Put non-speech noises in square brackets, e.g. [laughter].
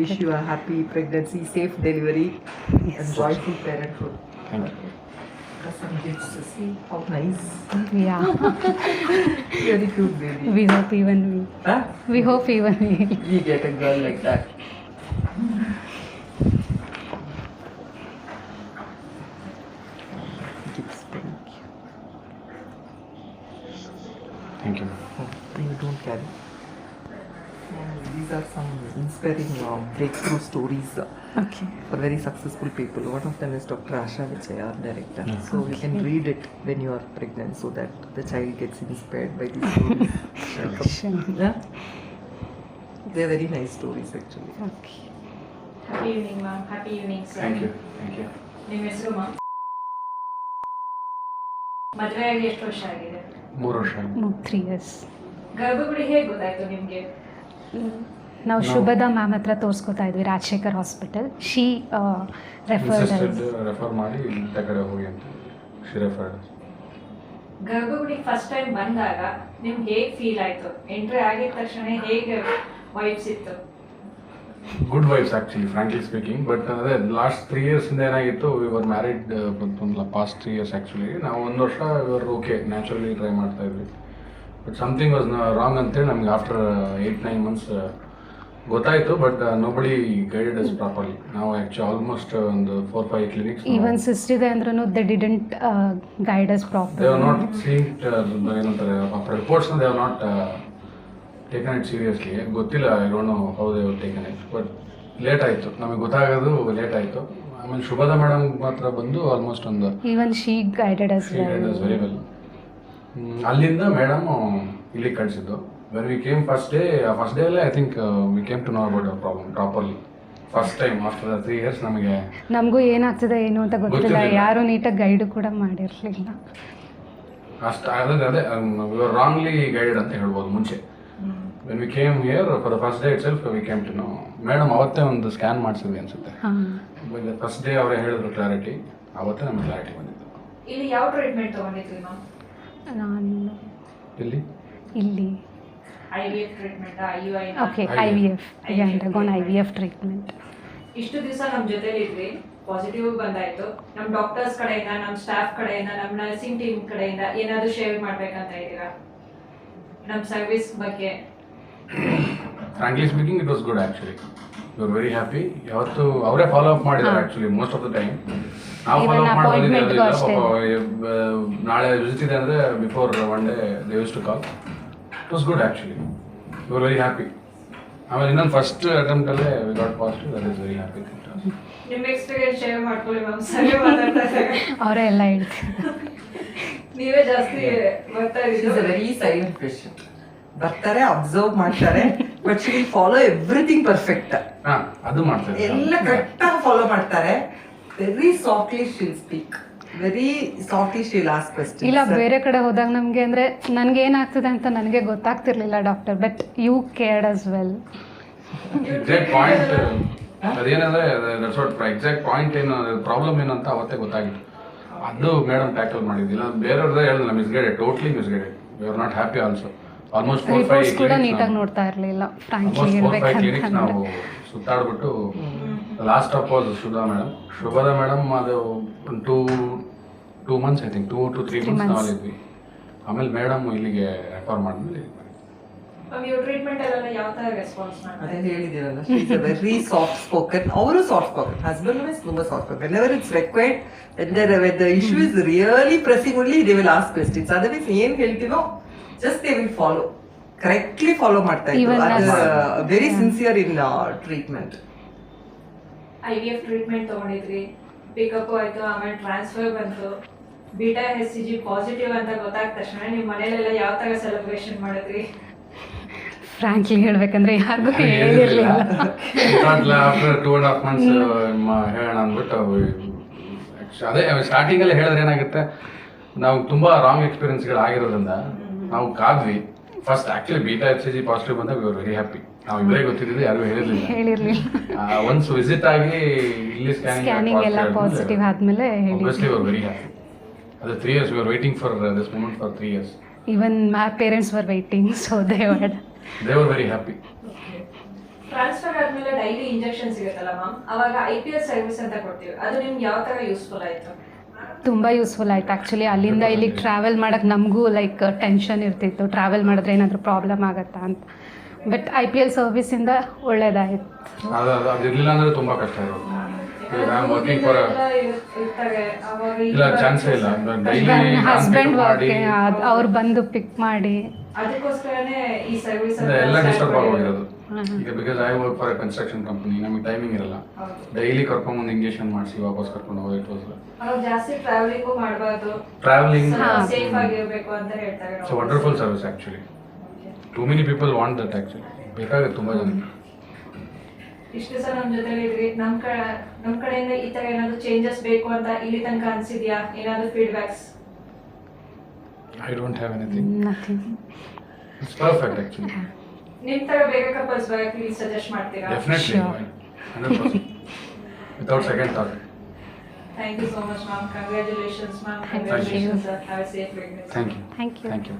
Wish you a happy pregnancy, safe delivery, and joyful parenthood. Thank you. Some gifts to see. How nice. Yeah, [laughs] Very cute baby. we hope even we, Huh? we hope even we. We get a girl like that. Gifts, thank you. Thank you. Oh, you don't carry. And these are some inspiring uh, breakthrough stories uh, Okay. for very successful people. One of them is Dr. Asha Vijay, our director. Yeah. So you can read it when you are pregnant so that the child gets inspired by these [laughs] stories. Sure. yeah? They're very nice stories actually. Okay. Happy evening ma'am happy evening sir Thank you. Thank you. ನಿಮ್ಮ ಹೆಸರು ma'am ಮದುವೆ ಆಗಿ ಎಷ್ಟು ವರ್ಷ ಆಗಿದೆ ಮೂರು ವರ್ಷ ಆಯ್ತು. No, three years. ಗರ್ಭಗುಡಿ ಹೇಗೆ ಗೊತ್ತಾಯ್ತು ನಿಮಗೆ ನಾವು ಶುಭದ ಮ್ಯಾಮ್ ಹತ್ರ ತೋರಿಸ್ಕೊತಾ ಇದ್ವಿ Rajashekar hospital she referred refer ಮಾಡಿ ಇಂಥ ಕಡೆ ಹೋಗಿ ಅಂತ she referred Garbhagudi first time ಬಂದಾಗ ನಿಮ್ಗೆ ಹೇಗೆ ಫೀಲ್ ಆಯ್ತು? ಎಂಟ್ರಿ ಆಗಿದ ತಕ್ಷಣ ಹೇಗೆ ವೈಬ್ಸ್ ಇತ್ತು? Good vibes actually frankly speaking but ಅದೇ ಲಾಸ್ಟ್ ತ್ರೀ ಇಯರ್ಸಿಂದ ಏನಾಗಿತ್ತು ವಿ ವರ್ ಮ್ಯಾರಿಡ್ ಒಂದು ಪಾಸ್ಟ್ ತ್ರೀ ಇಯರ್ಸ್ ಆ್ಯಕ್ಚುಲಿ ನಾವು ಒಂದು ವರ್ಷ ಇವರ್ ಓಕೆ ನ್ಯಾಚುರಲಿ ಟ್ರೈ ಮಾಡ್ತಾ ಇದ್ವಿ. ಬಟ್ ಸಮಥಿಂಗ್ ವಾಸ್ ರಾಂಗ್ ಅಂತೇಳಿ ನಮ್ಗೆ ಆಫ್ಟರ್ ಏಯ್ಟ್ ನೈನ್ ಮಂತ್ಸ್ ಗೊತ್ತಾಯಿತು but nobody guided us properly ನಾವು ಆ್ಯಕ್ಚುಲಿ ಆಲ್ಮೋಸ್ಟ್ ಒಂದು four five clinics even cyst ಇದೆ ಅಂದ್ರೂ they didn't guide us proper are not seen ಏನಂತಾರೆ ರಿಪೋರ್ಟ್ಸ್ನ they are not taken it seriously ಗೊತ್ತಿಲ್ಲ I don't know how they taken it but late ಆಯಿತು. ನಮಗೆ ಗೊತ್ತಾಗೋದು late ಆಯಿತು. ಆಮೇಲೆ ಶುಭದ ಮೇಡಮ್ ಮಾತ್ರ ಬಂದು ಆಲ್ಮೋಸ್ಟ್ ಒಂದು even she guided us very well ಅಲ್ಲಿಂದ ಮೇಡಮ್ ಇಲ್ಲಿಗೆ ಕಳಿಸಿದ್ದು. When we came first day first day ಅಲ್ಲೇ I think we came to know about our problem properly first time after three years ನಮಗೆ ನಮಗೂ ಏನಾಗ್ತದೆ ಏನು ಅಂತ ಗೊತ್ತಿಲ್ಲ. ಯಾರು ನೀಟಾಗಿ ಗೈಡ್ ಕೂಡ ಮಾಡಿರಲಿಲ್ಲ. ಅಷ್ಟು ಅದೇ ಅದೇ ರಾಂಗ್ಲಿ ಗೈಡೆಡ್ ಅಂತ ಹೇಳ್ಬೋದು ಮುಂಚೆ. When we came here for the first day itself we came to know madam ಅವತ್ತೇ ಒಂದು ಸ್ಕ್ಯಾನ್ ಮಾಡಿಸಿದ್ವಿ ಅನ್ಸುತ್ತೆ. ಫಸ್ಟ್ ಡೇ ಅವರೇ ಹೇಳಿದ್ರು ಕ್ಲಾರಿಟಿ ಅವತ್ತೇ ನಮಗೆ ಕ್ಲಾರಿಟಿ ಬಂದಿತ್ತು. ಇಲ್ಲಿ ಯಾವ ಟ್ರೀಟ್ಮೆಂಟ್ ತಗೊಂಡಿದ್ರಿ ಮ್ಯಾಮ್ ನಾನು. ಇಲ್ಲಿ. ಇಲ್ಲಿ I V F treatment I U I okay I V F I undergone I V F treatment ಇಷ್ಟು ದಿವಸ ನಮ್ಮ ಜೊತೆಲಿ ಇದ್ರಿ ಪಾಸಿಟಿವ್ ಬಂದಾಯ್ತು. ನಮ್ಮ ಡಾಕ್ಟರ್ಸ್ ಕಡೆಯಿಂದ ನಮ್ಮ ಸ್ಟಾಫ್ ಕಡೆಯಿಂದ ನಮ್ಮ ನರ್ಸಿಂಗ್ ಟೀಮ್ ಕಡೆಯಿಂದ ಏನಾದರೂ ಶೇರ್ ಮಾಡ್ಬೇಕಂತ ಇದ್ದೀರಾ? ನಮ್ಮ ಸರ್ವಿಸ್ ಬಗ್ಗೆ. Frankly speaking it was good actually you are very happy ಯಾವತ್ತು ಅವರೇ ಫಾಲೋ ಅಪ್ ಮಾಡಿದ್ದಾರೆ actually most of the time ನಾವು ಅಪಾಯಿಂಟ್ಮೆಂಟ್ ಫಾಲೋ ಅಪ್ ಮಾಡಿ appointment ಗೂ ಬಂದಿದ್ದೀವಿ ಅಷ್ಟೇ. ನಾಳೆ ವಿಸಿಟ್ ಇದೆ ಅಂದರೆ before one day they use to call it was good actually you are very happy ಆಮೇಲೆ ಇನ್ನೊಂದು first ಅಟೆಂಪ್ಟಲ್ಲೇ we got positive that is very happy ನಿಮ್ಮ ಎಕ್ಸ್ಪೀರಿಯನ್ಸ್ ಶೇರ್ ಮಾಡ್ಕೊಳ್ಳಿ ಮ್ಯಾಮ್ ಸರಿ ಮಾತಾಡ್ತಾ ಅವರೇ ಎಲ್ಲ ಹೇಳ್ತಾರೆ. ನೀವೇ ಜಾಸ್ತಿ ಬರ್ತಾ She's a ಸೈಲೆಂಟ್ silent ಬರ್ತಾರೆ ಅಬ್ಸರ್ವ್ ಮಾಡ್ತಾರೆ but she follow everything perfect ಹಾಂ ಅದು ಮಾಡ್ತಾರೆ. ಎಲ್ಲ ಕರೆಕ್ಟಾಗಿ ಫಾಲೋ ಮಾಡ್ತಾರೆ. Very softly she'll speak very softly she'll ask question ಇಲ್ಲ ಬೇರೆ ಕಡೆ ಹೋದಾಗ ನಮಗೆ ಅಂದರೆ ನನಗೆ ಏನಾಗ್ತದೆ ಅಂತ ನನಗೆ ಗೊತ್ತಾಗ್ತಿರ್ಲಿಲ್ಲ doctor but you cared as well exact point ಅದೇನಂದ್ರೆ ಎಕ್ಸಾಕ್ಟ್ ಪಾಯಿಂಟ್ ಏನು ಪ್ರಾಬ್ಲಮ್ ಏನು ಅಂತ ಅವತ್ತೇ ಗೊತ್ತಾಗಿತ್ತು. ಅದು ಮೇಡಮ್ ಟ್ಯಾಕಲ್ ಮಾಡಿದ್ದಿಲ್ಲ ಬೇರೆಯವ್ರದ್ದೇ ಹೇಳಿದ್ರೆ misguided totally misguided we are not happy also almost four five reports ಕೂಡ ನೀಟಾಗಿ ನೋಡ್ತಾ ಇರಲಿಲ್ಲ ಫ್ರಾಂಕ್ಲಿ ಹೇಳ್ಬೇಕಂತಂದ್ರೆ ನಾವು ಸುತ್ತಾಡ್ಬಿಟ್ಟು last of all Shubha madam ಶುಭದ madam ಅದು two two months I think two to three months ನಾವು ಇದ್ವಿ ಆಮೇಲೆ ಮೇಡಮ್ ಇಲ್ಲಿಗೆ ರೆಫರ್ ಮಾಡಿದ್ಮೇಲೆ ವೆರಿ ಸಾಫ್ಟ್ ಸ್ಪೋಕನ್ ಅವರು ಸಾಫ್ಟ್ ಸ್ಪೋಕನ್ ಹಸ್ಬೆಂಡ್ ಇಸ್ ತುಂಬಾ soft spoken whenever it's required when the issue is really pressing only they will ask questions otherwise ಏನ್ ಹೇಳ್ತೀನೋ just they will follow correctly follow ಮಾಡ್ತಾ ಇದ್ರು. As- very sincere in treatment I V F treatment ತಗೊಂಡಿದ್ರಿ. Pickup ಆಯ್ತು ಆಮೇಲೆ transfer ಬಂತು. Beta S C G positive ಅಂತ ಗೊತ್ತಾದ ತಕ್ಷಣ ನಿಮ್ಮ ಮನೆಯಲ್ಲೆಲ್ಲ ಯಾವ ಥರ ಸೆಲೆಬ್ರೇಷನ್ ಮಾಡಿದ್ರಿ? ಫ್ರಾಂಕ್ಲಿ ಹೇಳ್ಬೇಕಂದ್ರೆ ಯಾರಿಗೂ ಹೇಳಿರಲಿಲ್ಲ. After two and half months ಹೇಳೋಣ ಅಂದ್ಬಿಟ್ಟು ಅದೇ ಸ್ಟಾರ್ಟಿಂಗಲ್ಲಿ ಹೇಳಿದ್ರೆ ಏನಾಗುತ್ತೆ ನಾವು ತುಂಬಾ ರಾಂಗ್ ಎಕ್ಸ್ಪೀರಿಯನ್ಸ್ಗಳು ಆಗಿರೋದ್ರಿಂದ ನಾವು ಕಾದ್ವಿ. First actually beta H C G positive ಬಂದಾಗ ವಿ ವೆರಿ ಹ್ಯಾಪಿ ನಾವು ಇವರೇ ಗೊತ್ತಿರಲಿಲ್ಲ ಯಾರು ಹೇಳಿರಲಿಲ್ಲ. ಹೇಳಿರಲಿಲ್ಲ. ಒನ್ಸ್ ವಿಸಿಟ್ ಆಗಿ ಇಲ್ಲಿ ಸ್ಕ್ಯಾನಿಂಗ್ ಎಲ್ಲ ಪಾಸಿಟಿವ್ ಆದ್ಮೇಲೆ ಹೇಳಿ ಆಬ್ವಿಯಸ್ಲಿ ವಿ ವೆರಿ ಹ್ಯಾಪಿ ಅದು three years we are waiting for this moment for three years even my parents were waiting so they were they were very happy transfer ಆದ್ಮೇಲೆ daily injection ಸಿಗುತ್ತಲ್ಲ ma'am ಅವಾಗ I P S service ಅಂತ ಕೊಡ್ತೀವಿ. ಅದು ನಿಮ್ಗೆ ಯಾವ ತರ useful ಆಯ್ತು? ತುಂಬ ಯೂಸ್ಫುಲ್ ಆಯ್ತು. ಆ್ಯಕ್ಚುಲಿ ಅಲ್ಲಿಂದ ಇಲ್ಲಿಗೆ ಟ್ರಾವೆಲ್ ಮಾಡೋಕ್ಕೆ ನಮಗೂ ಲೈಕ್ ಟೆನ್ಷನ್ ಇರ್ತಿತ್ತು. ಟ್ರಾವೆಲ್ ಮಾಡಿದ್ರೆ ಏನಾದರೂ ಪ್ರಾಬ್ಲಮ್ ಆಗತ್ತಾ ಅಂತ. ಬಟ್ ಐ ಪಿ ಎಲ್ ಸರ್ವಿಸಿಂದ ಒಳ್ಳೇದಾಯಿತು. ಅದು ಅವ್ರು ಬಂದು ಪಿಕ್ ತುಂಬ ಕಷ್ಟ ಈ ಸರ್ವಿಸ್ ಐ ವರ್ಕಿಂಗ್ ಫಾರ್ ಎಲ್ಲ ಇರ್- ಇರ್ತಾರೆ ಅವಾಗ ಇಲ್ಲ ಚಾನ್ಸೇ ಇಲ್ಲ. ಡೈಲಿ ನನ್ನ ಹಸ್ಬೆಂಡ್ ವರ್ಕ್ ಅವ್ರು ಬಂದು ಪಿಕ್ ಮಾಡಿ. ಈಗ because I work for a construction company ನಮಗೆ ಟೈಮಿಂಗ್ ಇರಲ್ಲ. ಡೈಲಿ ಕರ್ಕೊಂಬಂದು ಇಂಜೆಕ್ಷನ್ ಮಾಡಿಸಿ ವಾಪಸ್ ಕರ್ಕೊಂಡು ಹೋಗಿ ಇಟ್ ವಾಸ್ ಜಾಸ್ತಿ ಟ್ರಾವೆಲಿಂಗು ಮಾಡಬಾರ್ದು. ಟ್ರಾವೆಲಿಂಗ್ ಸೇಫ್ ಆಗಿರ್ಬೇಕು ಅಂತ ಹೇಳ್ತಾರೆ it's wonderful service actually too many people want that actually ಬೇಕಾಗುತ್ತೆ ತುಂಬ ಜನ ಇಷ್ಟು ಸರ್ ನಮ್ಮ ಜೊತೆಲಿ ಇದ್ರಿ ನಮ್ಮ ಕಡೆ ನಮ್ಮ ಕಡೆಯಿಂದ ಈ ಥರ ಏನಾದರೂ ಚೇಂಜಸ್ ಬೇಕು ಅಂತ ಇಲ್ಲಿ ತನಕ ಅನಿಸಿದ್ಯಾ? ಏನಾದರೂ feedbacks I don't have anything nothing it's perfect actually ನಿಮ್ ತರ ಬೇಗ ಕಪಲ್ಸ್ ಬರಕ್ಕೆ ಇಲ್ಲಿ ಸಜೆಸ್ಟ್ ಮಾಡ್ತೀರಾ definitely Sure. Hundred percent without second thought thank you so much ma'am congratulations ma'am Thank you. Congratulations have safe pregnancy thank you thank you thank you